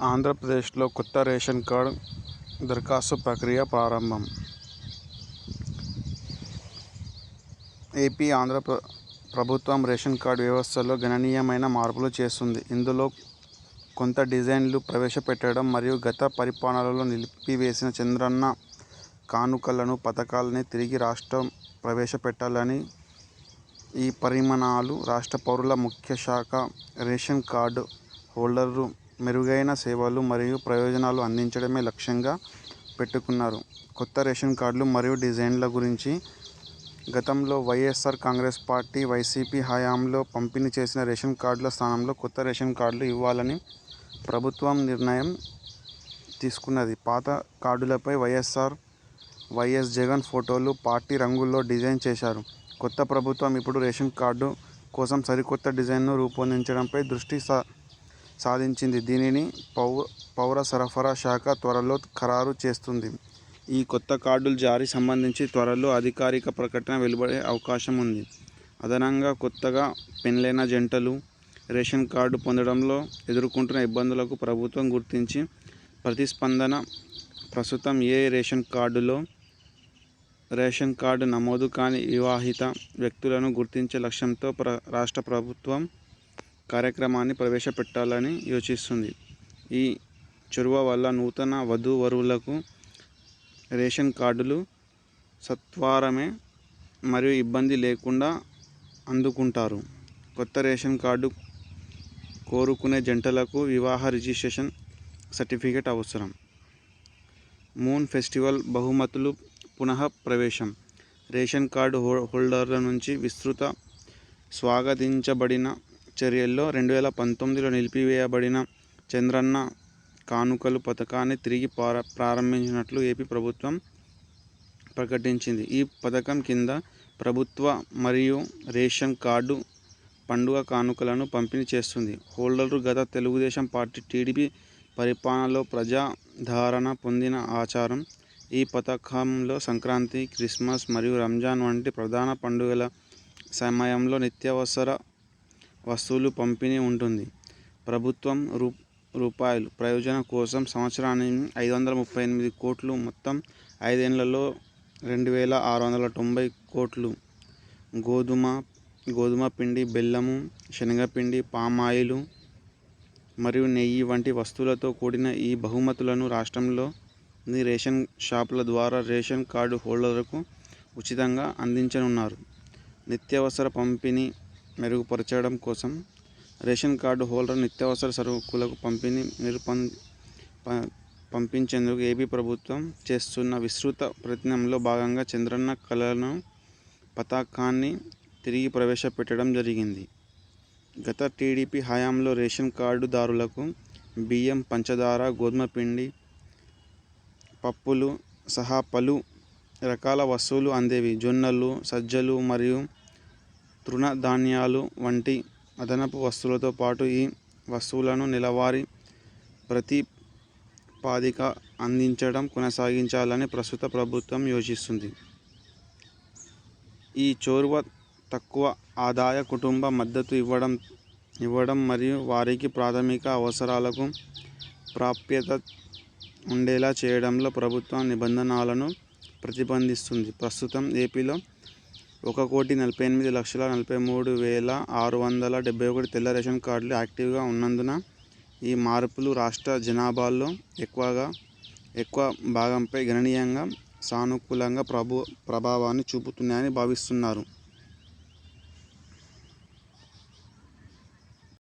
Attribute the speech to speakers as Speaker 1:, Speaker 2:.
Speaker 1: ఆంధ్రప్రదేశ్లో కొత్త ration card దరఖాస్తు ప్రక్రియ ప్రారంభం. ఏపీ, ఆంధ్ర ప్రభుత్వం రేషన్ కార్డు వ్యవస్థలో గణనీయమైన మార్పులు చేస్తుంది ఇందులో కొంత డిజైన్లు ప్రవేశపెట్టడం మరియు గత పరిపాలనలో నిలిపివేసిన చంద్రన్న కానుకలను పథకాలని తిరిగి రాష్ట్రం ప్రవేశపెట్టాలని. ఈ పరిమాణాలు రాష్ట్ర పౌరుల ముఖ్య శాఖ రేషన్ కార్డు హోల్డర్లు మెరుగైన సేవలు మరియు ప్రయోజనాలు అందించడమే లక్ష్యంగా పెట్టుకున్నారు. కొత్త రేషన్ కార్డులు మరియు డిజైన్ల గురించి గతంలో వైఎస్ఆర్ కాంగ్రెస్ పార్టీ, వైసీపీ హయాంలో పంపిణీ చేసిన రేషన్ కార్డుల స్థానంలో కొత్త రేషన్ కార్డులు ఇవ్వాలని ప్రభుత్వం నిర్ణయం తీసుకున్నది. పాత కార్డులపై వైఎస్ఆర్ వైఎస్ జగన్ ఫోటోలు, పార్టీ రంగుల్లో డిజైన్ చేశారు. కొత్త ప్రభుత్వం ఇప్పుడు రేషన్ కార్డు కోసం సరికొత్త డిజైన్ను రూపొందించడంపై దృష్టి సా సాధించింది దీనిని పౌర సరఫరా శాఖ త్వరలో ఖరారు చేస్తుంది. ఈ కొత్త కార్డుల జారీ సంబంధించి త్వరలో అధికారిక ప్రకటన వెలువడే అవకాశం ఉంది. అదనంగా కొత్తగా పెన్లైన జంటలు రేషన్ కార్డు పొందడంలో ఎదుర్కొంటున్న ఇబ్బందులకు ప్రభుత్వం గుర్తించి ప్రతిస్పందన ప్రస్తుతం ఏ రేషన్ కార్డులో రేషన్ కార్డు నమోదు కాని వివాహిత వ్యక్తులను గుర్తించే లక్ష్యంతో ప్ర రాష్ట్ర ప్రభుత్వం కార్యక్రమాన్ని ప్రవేశపెట్టాలని యోచిస్తుంది ఈ చొరవ వల్ల నూతన వధూవరులకు రేషన్ కార్డులు సత్వరమే మరియు ఇబ్బంది లేకుండా అందుకుంటారు. కొత్త రేషన్ కార్డు కోరుకునే జంటలకు వివాహ రిజిస్ట్రేషన్ సర్టిఫికేట్ అవసరం. మూన్ ఫెస్టివల్ బహుమతులు పునః ప్రవేశం రేషన్ కార్డు హోల్డర్ల నుంచి విస్తృత స్వాగతించబడిన చర్యల్లో రెండు వేల పంతొమ్మిదిలో నిలిపివేయబడిన చంద్రన్న కానుకలు పథకాన్ని తిరిగి ప్రారంభించినట్లు ఏపీ ప్రభుత్వం ప్రకటించింది. ఈ పథకం కింద ప్రభుత్వ మరియు రేషన్ కార్డు పండుగ కానుకలను పంపిణీ చేస్తుంది హోల్డర్లు గత తెలుగుదేశం పార్టీ, టీడీపీ పరిపాలనలో ప్రజాధారణ పొందిన ఆచారం. ఈ పథకంలో సంక్రాంతి, క్రిస్మస్ మరియు రంజాన్ వంటి ప్రధాన పండుగల సమయంలో నిత్యావసర వస్తువులు పంపిణీ ఉంటుంది. ప్రభుత్వం రూ రూపాయలు ప్రయోజనం కోసం సంవత్సరానికి ఐదు వందల ముప్పై ఎనిమిది కోట్లు, మొత్తం ఐదేళ్ళలో రెండు వేల ఆరు వందల తొంభై కోట్లు గోధుమ గోధుమ పిండి, బెల్లము శనగపిండి, పామాయిలు మరియు నెయ్యి వంటి వస్తువులతో కూడిన ఈ బహుమతులను రాష్ట్రంలోని రేషన్ షాపుల ద్వారా రేషన్ కార్డు హోల్డర్లకు ఉచితంగా అందించనున్నారు. నిత్యావసర పంపిణీ మెరుగుపరచడం కోసం రేషన్ కార్డు హోల్డర్ నిత్యావసర సరుకులకు పంపిణీ నిరుపం పంపించేందుకు ఏపీ ప్రభుత్వం చేస్తున్న విస్తృత ప్రయత్నంలో భాగంగా చంద్రన్న కళలను పతాకాన్ని తిరిగి ప్రవేశపెట్టడం జరిగింది. గత టీడీపీ హయాంలో రేషన్ కార్డు దారులకు బియ్యం, పంచదార, గోధుమ పిండి, పప్పులు సహా పలు రకాల వస్తువులు అందేవి. జొన్నలు, సజ్జలు మరియు తృణధాన్యాలు వంటి అదనపు వస్తువులతో పాటు ఈ వస్తువులను నెలవారీ ప్రతిపాదిక అందించడం కొనసాగించాలని ప్రస్తుత ప్రభుత్వం యోచిస్తుంది. ఈ చొరవ తక్కువ ఆదాయ కుటుంబ మద్దతు ఇవ్వడం ఇవ్వడం మరియు వారికి ప్రాథమిక అవసరాలకు ప్రాప్యత ఉండేలా చేయడంలో ప్రభుత్వ నిబంధనలను ప్రతిబంధిస్తుంది. ప్రస్తుతం ఏపీలో ఒక కోటి నలభై ఎనిమిది లక్షల నలభై మూడు వేల ఆరు వందల డెబ్బై ఒకటి తెల్ల రేషన్ కార్డులు యాక్టివ్గా ఉన్నందున ఈ మార్పులు రాష్ట్ర జనాభాలో ఎక్కువగా ఎక్కువ భాగంపై గణనీయంగా సానుకూలంగా ప్రభు ప్రభావాన్ని చూపుతున్నాయని భావిస్తున్నారు.